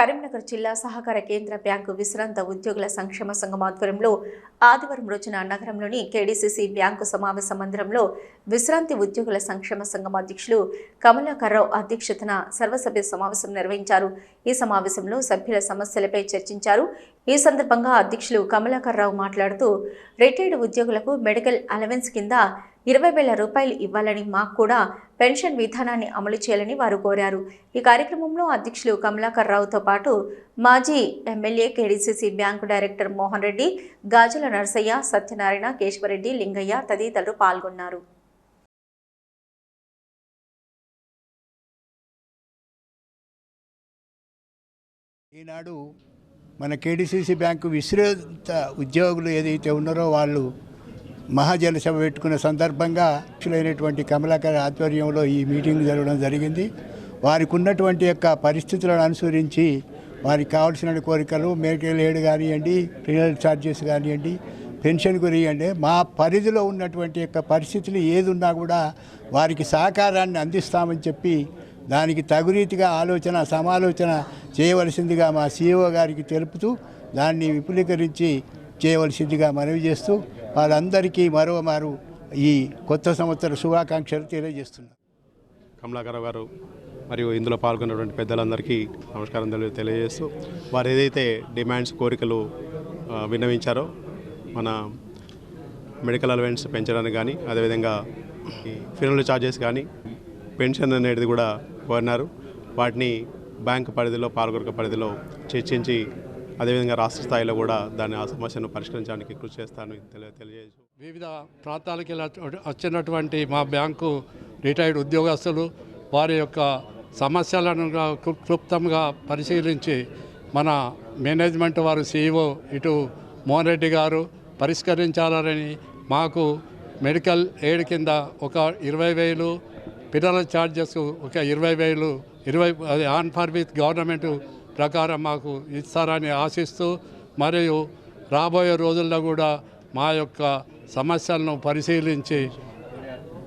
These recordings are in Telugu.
కరీంనగర్ జిల్లా సహకార కేంద్ర బ్యాంకు విశ్రాంత ఉద్యోగుల సంక్షేమ సంఘం ఆధ్వర్యంలో ఆదివారం రోజున నగరంలోని కేడీసీసీ బ్యాంకు సమావేశ మందిరంలో విశ్రాంతి ఉద్యోగుల సంక్షేమ సంఘం అధ్యక్షులు కమలాకర్రావు అధ్యక్షతన సర్వసభ్య సమావేశం నిర్వహించారు. ఈ సమావేశంలో సభ్యుల సమస్యలపై చర్చించారు. ఈ సందర్భంగా అధ్యక్షులు కమలాకర్రావు మాట్లాడుతూ రిటైర్డ్ ఉద్యోగులకు మెడికల్ అలవెన్స్ కింద ఇరవై వేల రూపాయలు ఇవ్వాలని మాకు కూడా పెన్షన్ విధానాన్ని అమలు చేయాలని వారు కోరారు. ఈ కార్యక్రమంలో అధ్యక్షులు కమలాకర్ రావుతో పాటు మాజీ MLA KDCC bank director Mohan Reddy Gajula Narsaiah Satyanarayana Keshavareddy Lingaiah తదితరులు పాల్గొన్నారు. ఈనాడు మన కేడీసీసీ బ్యాంకు విశ్రేత ఉద్యోగులు ఏదైతే ఉన్నారో వాళ్ళు మహాజన సభ పెట్టుకున్న సందర్భంగా అధ్యక్షులైనటువంటి కమలాకర్ ఆధ్వర్యంలో ఈ మీటింగ్ జరగడం జరిగింది. వారికి ఉన్నటువంటి యొక్క పరిస్థితులను అనుసరించి వారికి కావాల్సిన కోరికలు మెడికల్ కానివ్వండి ప్రీనల్ ఛార్జెస్ కానివ్వండి పెన్షన్ గురియండి మా పరిధిలో ఉన్నటువంటి యొక్క పరిస్థితులు ఏది ఉన్నా కూడా వారికి సహకారాన్ని అందిస్తామని చెప్పి దానికి తగురీతిగా ఆలోచన సమాలోచన చేయవలసిందిగా మా సీఈఓ గారికి తెలుపుతూ దాన్ని విపులీకరించి చేయవలసిందిగా మనవి చేస్తూ వాళ్ళందరికీ మరోమారు ఈ కొత్త సంవత్సర శుభాకాంక్షలు తెలియజేస్తున్నారు కమలాకర్ గారు మరియు ఇందులో పాల్గొన్నటువంటి పెద్దలందరికీ నమస్కారం తెలియజేస్తూ వారు ఏదైతే డిమాండ్స్ కోరికలు విన్నవించారో మన మెడికల్ అలవెన్స్ పెంచడానికి కానీ అదేవిధంగా ఫినల్ ఛార్జెస్ కానీ పెన్షన్ అనేది కూడా కోరినారు వాటిని బ్యాంక్ పరిధిలో పాల్గొనక పరిధిలో చర్చించి అదేవిధంగా రాష్ట్ర స్థాయిలో కూడా దాని ఆ సమస్యను పరిష్కరించడానికి కృషి చేస్తాను తెలియ వివిధ ప్రాంతాలకి వచ్చినటువంటి మా బ్యాంకు రిటైర్డ్ ఉద్యోగస్తులు వారి యొక్క సమస్యలను క్లుప్తంగా పరిశీలించి మన మేనేజ్మెంట్ వారు సీఈఓ ఇటు మోహన్ రెడ్డి గారు పరిష్కరించాలని మాకు మెడికల్ ఎయిడ్ కింద ఒక ఇరవై వేలు పిల్లల ఛార్జెస్ ఒక ఇరవై వేలు ఇరవై అది ఆన్ ఫర్ విత్ గవర్నమెంట్ ప్రకారం మాకు ఇస్తారని ఆశిస్తూ మరియు రాబోయే రోజుల్లో కూడా మా యొక్క సమస్యలను పరిశీలించి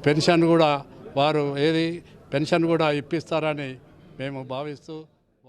పెన్షన్ కూడా వారు ఏది పెన్షన్ కూడా ఇప్పిస్తారని మేము భావిస్తూ